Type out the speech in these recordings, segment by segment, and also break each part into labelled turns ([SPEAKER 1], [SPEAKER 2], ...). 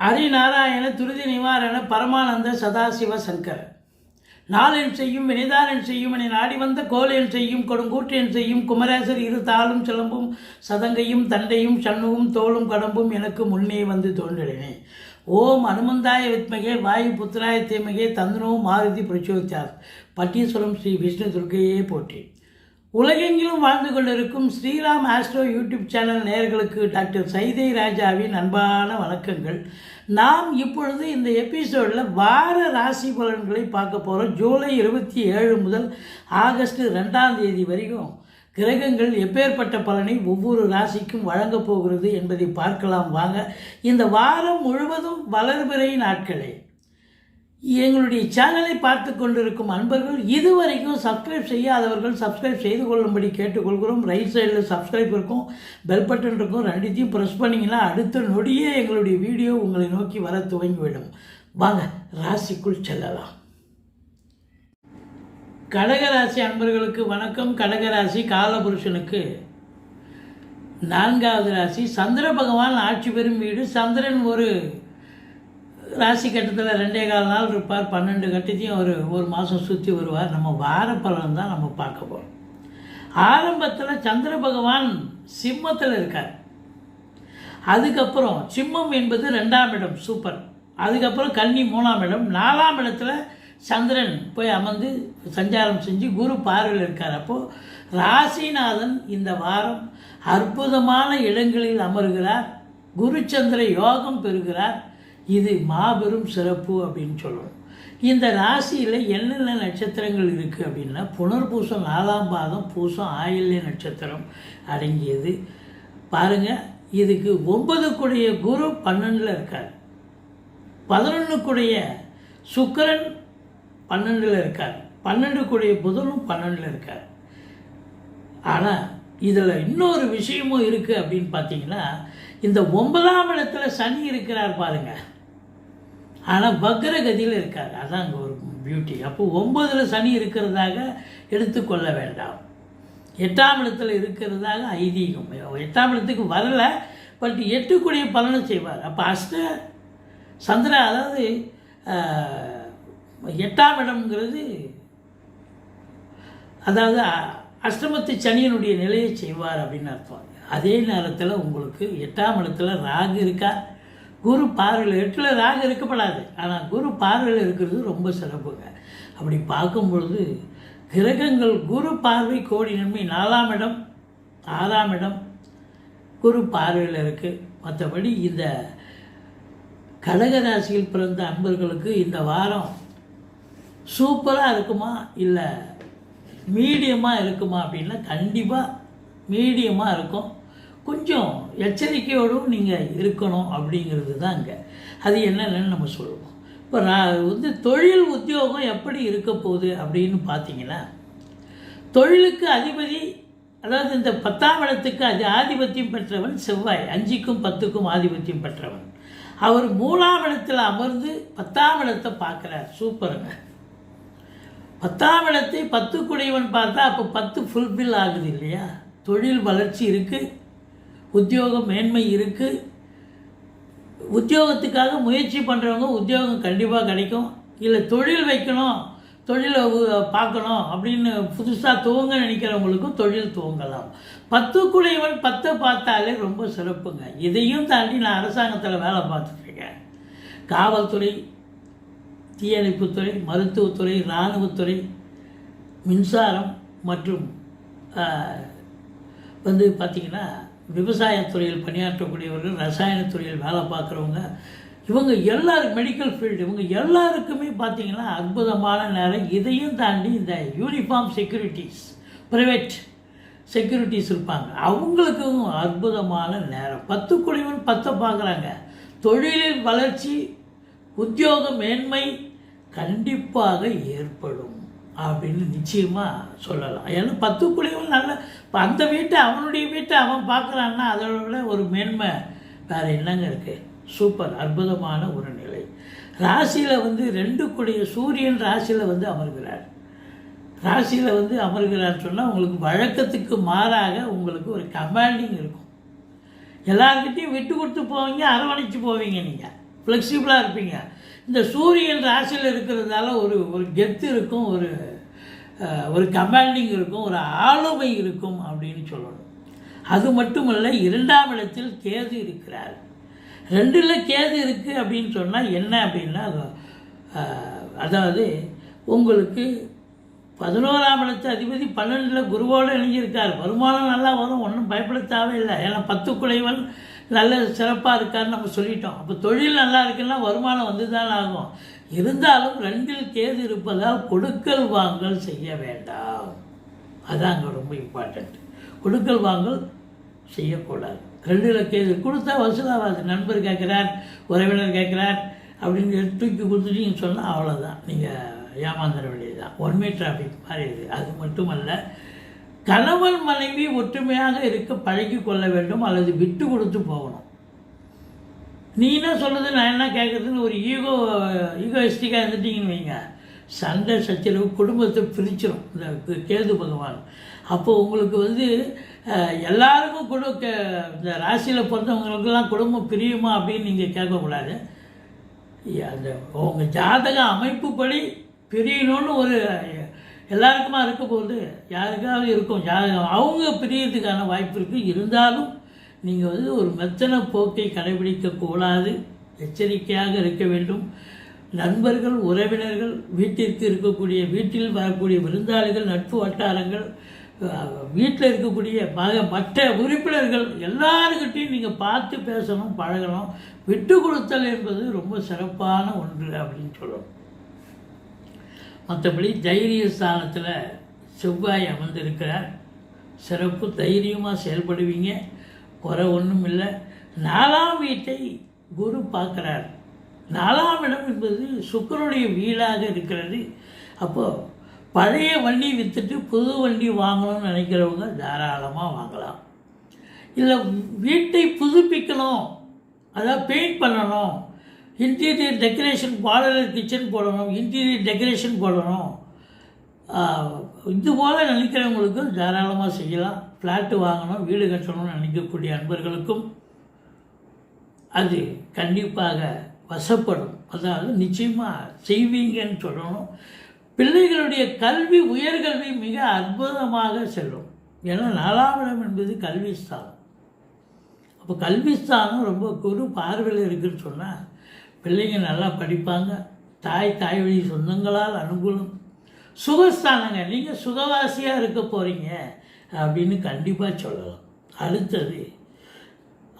[SPEAKER 1] ஹரிநாராயண துருதி நிவாரண பரமானந்த சதாசிவ சங்கர. நாளென் செய்யும் வினைதானன் செய்யும் என நாடி வந்த கோலையன் செய்யும் கொடுங்கூற்றேன் செய்யும் குமரேசர் இரு தாளும் சிலம்பும் சதங்கையும் தண்டையும் சண்முகும் தோளும் கடம்பும் எனக்கு முன்னே வந்து தோன்றினேன் ஓம் அனுமந்தாய வித்மகே வாயு புத்திராய தீமகே தந்தனோ மாருதி பிரச்சோதித்தார் பட்டீஸ்வரம் ஸ்ரீ விஷ்ணு துர்க்கையே போற்றி. உலகெங்கிலும் வாழ்ந்து கொண்டிருக்கும் ஸ்ரீராம் ஆஸ்ட்ரோ யூடியூப் சேனல் நேயர்களுக்கு டாக்டர் சைதை ராஜாவின் அன்பான வணக்கங்கள். நாம் இப்பொழுது இந்த எபிசோடில் வார ராசி பலன்களை பார்க்க போகிறோம் ஜூலை இருபத்தி ஏழு முதல் ஆகஸ்ட் ரெண்டாம் தேதி வரைக்கும் கிரகங்கள் எப்பேற்பட்ட பலனை ஒவ்வொரு ராசிக்கும் வழங்கப் போகிறது என்பதை பார்க்கலாம். வாங்க இந்த வாரம் முழுவதும் வளர்பிறை நாட்களே. எங்களுடைய சேனலை பார்த்து கொண்டிருக்கும் அன்பர்கள் இதுவரைக்கும் சப்ஸ்கிரைப் செய்யாதவர்கள் சப்ஸ்கிரைப் செய்து கொள்ளும்படி கேட்டுக்கொள்கிறோம். ரைட் சைடில் சப்ஸ்கிரைப் இருக்கும் பெல் பட்டன் இருக்கும். ரெண்டுத்தையும் ப்ரெஸ் பண்ணிங்கன்னா அடுத்த நொடியே எங்களுடைய வீடியோ உங்களை நோக்கி வர துவங்கிவிடும். வாங்க ராசிக்குள் செல்லலாம். கடகராசி அன்பர்களுக்கு வணக்கம். கடகராசி காலபுருஷனுக்கு நான்காவது ராசி. சந்திர பகவான் ஆட்சி பெறும் வீடு. சந்திரன் ஒரு ராசி கட்டத்தில் ரெண்டே கால் நாள் இருப்பார் பன்னெண்டு கட்டத்தையும் ஒரு ஒரு மாதம் சுற்றி வருவார். நம்ம வார பலன் தான் நம்ம பார்க்க போகிறோம் ஆரம்பத்தில் சந்திர பகவான் சிம்மத்தில் இருக்கார். அதுக்கப்புறம் சிம்மம் என்பது ரெண்டாம் இடம் சூப்பர். அதுக்கப்புறம் கன்னி மூணாம் இடம். நாலாம் இடத்துல சந்திரன் போய் அமர்ந்து சஞ்சாரம் செஞ்சு குரு பார்வையில் இருக்கார். அப்போது ராசிநாதன் இந்த வாரம் அற்புதமான இடங்களில் அமர்கிறார். குருச்சந்திர யோகம் பெறுகிறார். இது மாபெரும் சிறப்பு அப்படின்னு சொல்லணும். இந்த ராசியில் என்னென்ன நட்சத்திரங்கள் இருக்குது அப்படின்னா புனர்பூசம் நாலாம் பாதம் பூசம் ஆயில்ய நட்சத்திரம் அடங்கியது. பாருங்கள் இதுக்கு ஒன்பது கூடிய குரு பன்னெண்டில் இருக்கார். பதினொன்றுக்குடைய சுக்கரன் பன்னெண்டில் இருக்கார். பன்னெண்டுக்குடைய புதனும் பன்னெண்டில் இருக்கார். ஆனால் இதில் இன்னொரு விஷயமும் இருக்குது அப்படின்னு பார்த்தீங்கன்னா இந்த ஒன்பதாம் இடத்துல சனி இருக்கிறார் பாருங்கள் ஆனால் வக்ரகதியில் இருக்கார் அதான் அங்கே ஒரு பியூட்டி அப்போ ஒம்பதில் சனி இருக்கிறதாக எடுத்துக்கொள்ள வேண்டாம். எட்டாம் இடத்துல இருக்கிறதாக ஐதீகம். எட்டாம் இடத்துக்கு வரலை பட் எட்டுக்குடிய பலனை செய்வார். அப்போ அஷ்ட சந்திரா அதாவது எட்டாம் இடம்ங்கிறது அதாவது அ- அஷ்டமத்து சனியனுடைய நிலையை செய்வார் அப்படின்னு அர்த்தம். அதே நேரத்தில் உங்களுக்கு எட்டாம் இடத்துல ராகு இருக்கா? குரு பார்வையில் எட்டில் ராக இருக்கப்படாது. ஆனால் குரு பார்வையில் இருக்கிறது ரொம்ப சிறப்புங்க. அப்படி பார்க்கும் பொழுது கிரகங்கள் குரு பார்வை கோடி நன்மை நாலாம் இடம் ஆறாம் இடம் குரு பார்வையில் இருக்குது மற்றபடி இந்த கடகராசியில் பிறந்த அன்பர்களுக்கு இந்த வாரம் சூப்பராக இருக்குமா? இல்லை மீடியமாக இருக்குமா அப்படின்னா கண்டிப்பாக மீடியமாக இருக்கும். கொஞ்சம் எச்சரிக்கையோடும் நீங்கள் இருக்கணும் அப்படிங்கிறது தான் இங்கே அது என்னென்னு நம்ம சொல்லுவோம். இப்போ நான் வந்து தொழில் உத்தியோகம் எப்படி இருக்க போகுது அப்படின்னு பார்த்தீங்கன்னா தொழிலுக்கு அதிபதி அதாவது இந்த பத்தாம் இடத்துக்கு அது ஆதிபத்தியம் பெற்றவன் செவ்வாய் அஞ்சுக்கும் பத்துக்கும் ஆதிபத்தியம் பெற்றவன். அவர் மூணாம் இடத்தில் அமர்ந்து பத்தாம் இடத்தை பார்க்குறார். சூப்பருங்க. பத்தாம் இடத்தை பத்து குடையவன் பார்த்தா அப்போ பத்து ஃபுல்ஃபில் ஆகுது இல்லையா? தொழில் வளர்ச்சி இருக்குது உத்தியோக மேன்மை இருக்குது உத்தியோகத்துக்காக முயற்சி பண்ணுறவங்க உத்தியோகம் கண்டிப்பாக கிடைக்கும். இல்லை தொழில் வைக்கணும் தொழிலை பார்க்கணும் அப்படின்னு புதுசாக துவங்க நினைக்கிறவங்களுக்கும் தொழில் துவங்கலாம். பத்து குடையவன் பத்தை பார்த்தாலே ரொம்ப சிறப்புங்க. இதையும் தாண்டி நான் அரசாங்கத்தில் வேலை பார்த்துட்ருக்கேன். காவல்துறை தீயணைப்புத்துறை மருத்துவத்துறை இராணுவத்துறை மின்சாரம் மற்றும் வந்து பார்த்திங்கன்னா விவசாயத்துறையில் பணியாற்றக்கூடியவர்கள் ரசாயனத்துறையில் வேலை பார்க்குறவங்க இவங்க எல்லாரும் மெடிக்கல் ஃபீல்டு இவங்க எல்லாருக்குமே பார்த்தீங்கன்னா அற்புதமான நேரம். இதையும் தாண்டி இந்த யூனிஃபார்ம் செக்யூரிட்டிஸ் ப்ரைவேட் செக்யூரிட்டிஸ் இருப்பாங்க. அவங்களுக்கும் அற்புதமான நேரம். பத்து குடிவன் பத்தை பார்க்குறாங்க. தொழிலில் வளர்ச்சி உத்தியோக மேன்மை கண்டிப்பாக ஏற்படும். அப்படின்னு நிச்சயமாக சொல்லலாம். ஏன்னா பத்து குடிவன் நல்ல இப்போ அந்த வீட்டை அவனுடைய வீட்டை அவன் பார்க்குறான்னா அதோட விட ஒரு மேன்மை வேறு என்னங்க இருக்குது சூப்பர் அற்புதமான ஒரு நிலை. ராசியில் வந்து ரெண்டு கூடிய சூரியன் ராசியில் வந்து அமர்கிறார். ராசியில் வந்து அமர்கிறார் சொன்னால் உங்களுக்கு வழக்கத்துக்கு மாறாக உங்களுக்கு ஒரு கமாண்டிங் இருக்கும். எல்லாருக்கிட்டையும் விட்டு கொடுத்து போவீங்க அரவணைச்சு போவீங்க நீங்கள் ஃப்ளெக்சிபிளாக இருப்பீங்க. இந்த சூரியன் ராசியில் இருக்கிறதால ஒரு ஒரு கெத்து இருக்கும் ஒரு ஒரு கமாண்டிங் இருக்கும் ஒரு ஆளுமை இருக்கும் அப்படின்னு சொல்லணும். அது மட்டுமல்ல இரண்டாம் இடத்தில் கேது இருக்கிறார். ரெண்டில் கேது இருக்குது அப்படின்னு சொன்னால் என்ன அப்படின்னா அதாவது உங்களுக்கு பதினோராம் இடத்து அதிபதி பன்னெண்டில் குருவோடு இணைஞ்சிருக்கார். வருமானம் நல்லா வரும் ஒன்றும் பயப்பட தேவையில்லை. ஏன்னா பத்து குலைவன் நல்ல சிறப்பாக இருக்காருன்னு நம்ம சொல்லிட்டோம். அப்போ தொழில் நல்லா இருக்குன்னா வருமானம் வந்து தான் ஆகும். இருந்தாலும் ரெண்டில் கேது இருப்பதால் கொடுக்கல் வாங்கல் செய்ய வேண்டாம். அதான் அங்கே ரொம்ப இம்பார்ட்டண்ட் கொடுக்கல் வாங்கல் செய்யக்கூடாது. ரெண்டில் கேது கொடுத்தா வசூலாகாது நண்பர் கேட்குறார் உறவினர் கேட்குறார் அப்படின்னு தூக்கி கொடுத்துட்டீங்கன்னு சொன்னால் அவ்வளோதான் நீங்கள் ஏமாந்துட வேண்டியது தான் ஒன்மே டிராஃபிக் மாதிரி இது அது மட்டுமல்ல கணவன் மனைவி ஒற்றுமையாக இருக்க பழகி கொள்ள வேண்டும் அல்லது விட்டு கொடுத்து போகணும். நீ என்ன சொல்லுது நான் என்ன கேட்குறதுன்னு ஒரு ஈகோ ஈகோயிஸ்டிக்காக இருந்துட்டீங்கன்னு வைங்க. சண்டை சச்சரவு குடும்பத்தை பிரிச்சிடும் இந்த கேது பகவான். அப்போது உங்களுக்கு வந்து எல்லாருக்கும் குடு இந்த ராசியில் பிறந்தவங்களுக்கெல்லாம் குடும்பம் பிரியுமா அப்படின்னு நீங்கள் கேட்கக்கூடாது. அந்த உங்கள் ஜாதக அமைப்புப்படி பிரியணும்னு ஒரு எல்லாருக்குமா இருக்க போகுது? யாருக்காவது இருக்கும். யார் அவங்க பிரியறதுக்கான வாய்ப்பு இருக்குது இருந்தாலும் நீங்கள் வந்து ஒரு மெத்தன போக்கை கடைபிடிக்கக்கூடாது எச்சரிக்கையாக இருக்க வேண்டும். நண்பர்கள் உறவினர்கள் வீட்டிற்கு இருக்கக்கூடிய வீட்டில் வரக்கூடிய விருந்தாளிகள் நட்பு வட்டாரங்கள் வீட்டில் இருக்கக்கூடிய மக- மற்ற உறுப்பினர்கள் எல்லாருக்கிட்டையும் நீங்கள் பார்த்து பேசணும் பழகணும். விட்டு கொடுத்தல் என்பது ரொம்ப சிறப்பான ஒன்று அப்படின்னு சொல்லணும் மற்றபடி தைரிய ஸ்தானத்தில் செவ்வாய் அமர்ந்திருக்கிறார். சிறப்பு தைரியமாக செயல்படுவீங்க. குறை ஒன்றும் இல்லை. நாலாம் வீட்டை குரு பார்க்குறார். நாலாம் இடம் என்பது சுக்கரனுடைய வீடாக இருக்கிறது. அப்போது பழைய வண்டி விற்றுட்டு புது வண்டி வாங்கணும்னு நினைக்கிறவங்க தாராளமாக வாங்கலாம். இல்லை வீட்டை புதுப்பிக்கணும். அதாவது பெயிண்ட் பண்ணணும். இன்டீரியர் டெக்கரேஷன் பார்லர் கிச்சன் போடணும் இன்டீரியர் டெக்கரேஷன் போடணும். இது போல் நினைக்கிறவங்களுக்கும் தாராளமாக செய்யலாம். ஃப்ளாட்டு வாங்கணும் வீடு கட்டணும்னு நினைக்கக்கூடிய அன்பர்களுக்கும் அது கண்டிப்பாக வசப்படும். அதாவது நிச்சயமாக செய்வீங்கன்னு சொல்லணும். பிள்ளைகளுடைய கல்வி உயர்கல்வி மிக அற்புதமாக செல்லும். ஏன்னா நாலாம் இடம் என்பது கல்வி ஸ்தானம் அப்போ கல்வி ஸ்தானம் ரொம்ப குறு பார்வையில் இருக்குன்னு சொன்னால் பிள்ளைங்க நல்லா படிப்பாங்க. தாய் தாய் வழி சொந்தங்களால் அனுகூலம். சுகஸ்தானங்க நீங்கள் சுகவாசியாக இருக்க போகிறீங்க அப்படின்னு கண்டிப்பாக சொல்லலாம். அடுத்தது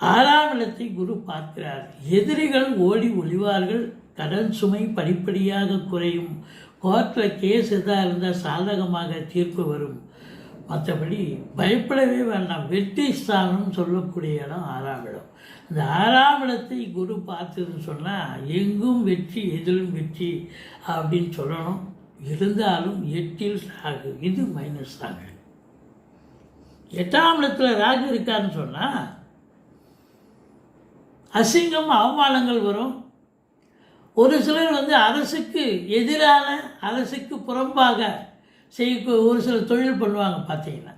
[SPEAKER 1] ஆறாம் இடத்தை குரு பார்க்கிறார். எதிரிகள் ஓடி ஒளிவார்கள். கடன் சுமை படிப்படியாக குறையும். கோர்ட்டில் கேஸ் எதாக இருந்தால் சாதகமாக தீர்ப்பு வரும். மற்றபடி பயப்படவே வேண்டாம். வெற்றி ஸ்தானம் சொல்லக்கூடிய இடம் ஆறாம் இடம் இந்த ஆறாம் இடத்தை குரு பார்த்ததுன்னு சொன்னால் எங்கும் வெற்றி எதிலும் வெற்றி அப்படின்னு சொல்லணும். இருந்தாலும் எட்டில் ராகு இது மைனஸ் தாங்க எட்டாம் இடத்துல ராகு இருக்காருன்னு சொன்னால் அசிங்கம் அவமானங்கள் வரும். ஒரு சிலர் வந்து அரசுக்கு எதிரான அரசுக்கு புறம்பாக செய்ய ஒரு சில தொழில் பண்ணுவாங்க பார்த்தீங்கன்னா.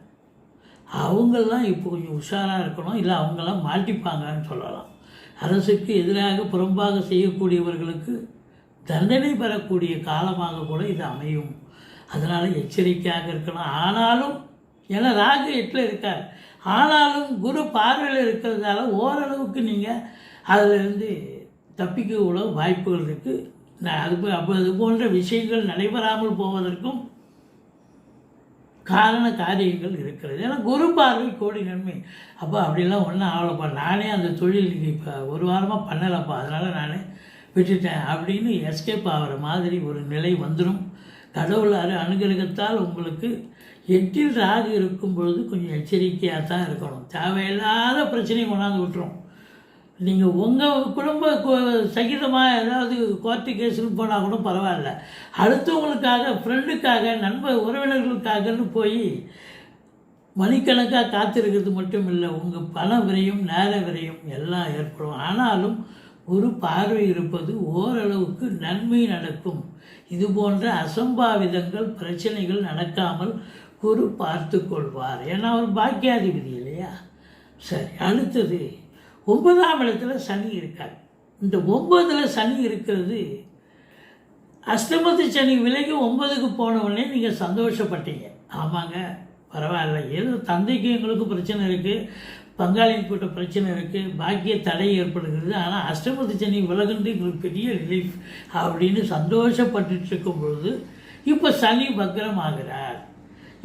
[SPEAKER 1] அவங்கெல்லாம் இப்போ கொஞ்சம் உஷாராக இருக்கணும். இல்லை அவங்கெல்லாம் மாட்டிப்பாங்கன்னு சொல்லலாம். அரசுக்கு எதிராக புறம்பாக செய்யக்கூடியவர்களுக்கு தண்டனை பெறக்கூடிய காலமாக கூட இது அமையும். அதனால் எச்சரிக்கையாக இருக்கணும். ஆனாலும் ஏன்னா ராகு எட்டில் இருக்கார். ஆனாலும் குரு பார்வையில் இருக்கிறதால ஓரளவுக்கு நீங்கள் அதிலிருந்து தப்பிக்க கூட வாய்ப்புகள் இருக்குது நான் அது அப்போ அது போன்ற விஷயங்கள் நடைபெறாமல் போவதற்கும் காரண காரியங்கள் இருக்கிறது. ஏன்னா குரு பார்வை கோடி நன்மை. அப்போ அப்படிலாம் ஒன்றும் ஆகலப்பா. நானே அந்த தொழில் இப்போ ஒரு வாரமாக பண்ணலப்பா. அதனால் நானே விட்டுட்டேன் அப்படின்னு எஸ்கேப் ஆகிற மாதிரி ஒரு நிலை வந்துடும் கடவுளாறு அனுகிரகத்தால் உங்களுக்கு எட்டில் ராகு இருக்கும் பொழுது கொஞ்சம் எச்சரிக்கையாக தான் இருக்கணும். தேவையில்லாத பிரச்சனையை கொண்டாந்து விட்டுரும். நீங்கள் உங்கள் குடும்ப கு- சகிதமாக ஏதாவது கோர்ட்டு கேஸுக்கு போனால் கூட பரவாயில்ல. அடுத்தவங்களுக்காக ஃப்ரெண்டுக்காக நண்பர் உறவினர்களுக்காகன்னு போய் மணிக்கணக்காக காத்திருக்கிறது மட்டும் இல்லை உங்கள் பண விரையும் நேர விரையும் எல்லாம் ஏற்படும். ஆனாலும் ஒரு பார்வை இருப்பது ஓரளவுக்கு நன்மை நடக்கும். இது போன்ற அசம்பாவிதங்கள் பிரச்சனைகள் நடக்காமல் குரு பார்த்து கொள்வார். ஏன்னா அவர் பாக்கியாதிபதி இல்லையா? சரி அடுத்தது ஒன்பதாம் இடத்துல சனி இருக்கார். இந்த ஒன்பதில் சனி இருக்கிறது அஷ்டமத்து சனி விலகி ஒன்பதுக்கு போன உடனே நீங்கள் சந்தோஷப்பட்டீங்க. ஆமாங்க பரவாயில்ல. ஏதோ தந்தைக்கு எங்களுக்கும் பிரச்சனை இருக்குது பங்காளியின் கூட்ட பிரச்சனை இருக்குது பாக்கிய தடை ஏற்படுகிறது. ஆனால் அஷ்டமத்து சனி விலகுன்றது எங்களுக்கு பெரிய ரிலீஃப் அப்படின்னு சந்தோஷப்பட்டு இருக்கும் பொழுது இப்போ சனி வக்ரம் ஆகிறார்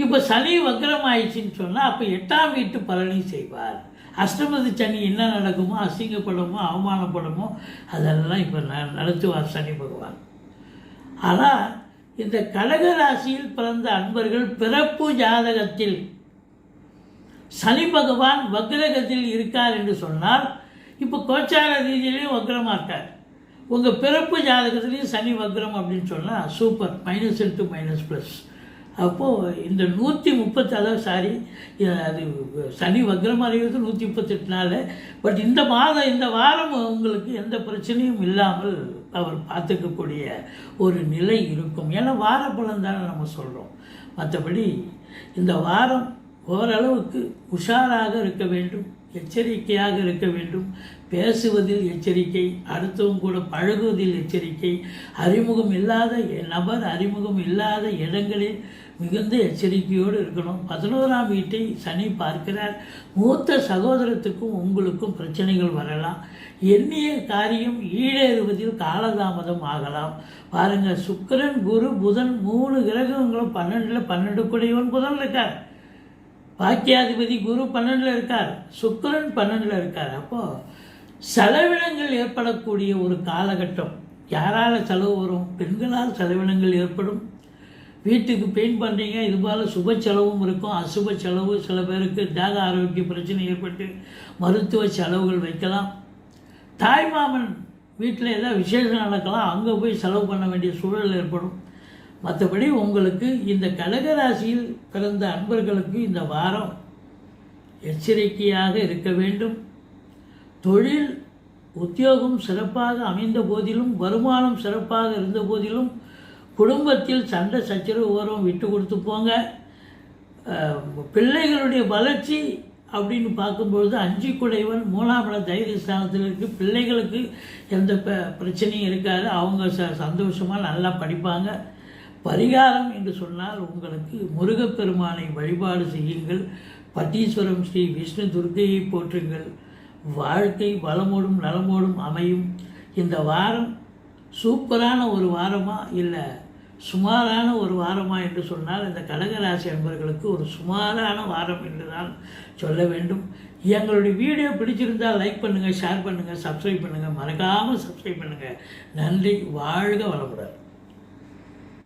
[SPEAKER 1] இப்போ சனி வக்ரம் ஆயிடுச்சின்னு சொன்னால் அப்போ எட்டாம் வீட்டு பலனை செய்வார். அஷ்டமதி சனி என்ன நடக்குமோ அசிங்கப்படுமோ அவமானப்படுமோ அதெல்லாம் இப்போ ந நடத்துவார் சனி பகவான். ஆனால் இந்த கடக ராசியில் பிறந்த அன்பர்கள் பிறப்பு ஜாதகத்தில் சனி பகவான் வக்ரகத்தில் இருக்கார் என்று சொன்னால் இப்போ கோச்சார ரீதியிலையும் வக்ரமாக இருக்கார். உங்கள் பிறப்பு ஜாதகத்துலேயும் சனி வக்ரம் அப்படின்னு சொன்னால் super. Minus into minus plus அப்போது இந்த நூற்றி முப்பத்தி அதாவது சாரி அது சனி வக்ரம் அடைவது நூற்றி முப்பத்தெட்டு நாள் பட் இந்த மாதம் இந்த வாரம் உங்களுக்கு எந்த பிரச்சனையும் இல்லாமல் அவர் பார்த்துக்கக்கூடிய ஒரு நிலை இருக்கும். ஏன்னா வார பலன் தானே நம்ம சொல்கிறோம் மற்றபடி இந்த வாரம் ஓரளவுக்கு உஷாராக இருக்க வேண்டும் எச்சரிக்கையாக இருக்க வேண்டும். பேசுவதில் எச்சரிக்கை அடுத்தவங்க கூட பழகுவதில் எச்சரிக்கை. அறிமுகம் இல்லாத நபர் அறிமுகம் இல்லாத இடங்களில் மிகுந்த எச்சரிக்கையோடு இருக்கணும். பதினோராம் வீட்டை சனி பார்க்கிறார். மூத்த சகோதரத்துக்கும் உங்களுக்கும் பிரச்சனைகள் வரலாம். எண்ணிய காரியம் ஈடேறுவதில் காலதாமதம் ஆகலாம். பாருங்கள் சுக்கரன் குரு புதன் மூணு கிரகங்களும் பன்னெண்டில் பன்னெண்டு குடையவன் புதன் இருக்கார். பாக்கியாதிபதி குரு பன்னெண்டில் இருக்கார். சுக்கிரன் பன்னெண்டில் இருக்கார். அப்போது செலவினங்கள் ஏற்படக்கூடிய ஒரு காலகட்டம். யாரால் செலவு வரும்? பெண்களால் செலவினங்கள் ஏற்படும். வீட்டுக்கு பெயிண்ட் பண்ணுறீங்க இது போல் சுப செலவும் இருக்கும். அசுப செலவு சில பேருக்கு தேக ஆரோக்கிய பிரச்சனை ஏற்பட்டு மருத்துவ செலவுகள் வைக்கலாம். தாய்மாமன் வீட்டில் ஏதாவது விசேஷம் நடக்கலாம் அங்கே போய் செலவு பண்ண வேண்டிய சூழல் ஏற்படும். மற்றபடி உங்களுக்கு இந்த கடகராசியில் பிறந்த அன்பர்களுக்கு இந்த வாரம் எச்சரிக்கையாக இருக்க வேண்டும். தொழில் உத்தியோகம் சிறப்பாக அமைந்த போதிலும் வருமானம் சிறப்பாக இருந்த போதிலும் குடும்பத்தில் சண்டை சச்சரவு வரும் விட்டு கொடுத்து போங்க. பிள்ளைகளுடைய வளர்ச்சி அப்படின்னு பார்க்கும்பொழுது அஞ்சு குடைவன் மூணாம் இட தைரியஸ்தானத்தில் இருக்குது பிள்ளைகளுக்கு எந்த ப- பிரச்சனையும் இருக்காது. அவங்க ச சந்தோஷமாக நல்லா படிப்பாங்க. பரிகாரம் என்று சொன்னால் உங்களுக்கு முருகப்பெருமானை வழிபாடு செய்யுங்கள். பட்டீஸ்வரம் ஸ்ரீ விஷ்ணு துர்க்கையை போற்றுங்கள். வாழ்க்கை வளமோடும் நலமோடும் அமையும். இந்த வாரம் சூப்பரான ஒரு வாரமா இல்லை சுமாரான ஒரு வாரமா என்று சொன்னால் இந்த கடகராசி அன்பர்களுக்கு ஒரு சுமாரான வாரம் என்று தான் சொல்ல வேண்டும். எங்களுடைய வீடியோ பிடிச்சிருந்தால் லைக் பண்ணுங்கள் ஷேர் பண்ணுங்கள் சப்ஸ்கிரைப் பண்ணுங்கள் மறக்காமல் சப்ஸ்கிரைப் பண்ணுங்கள் நன்றி வாழ்க வளமுடன்.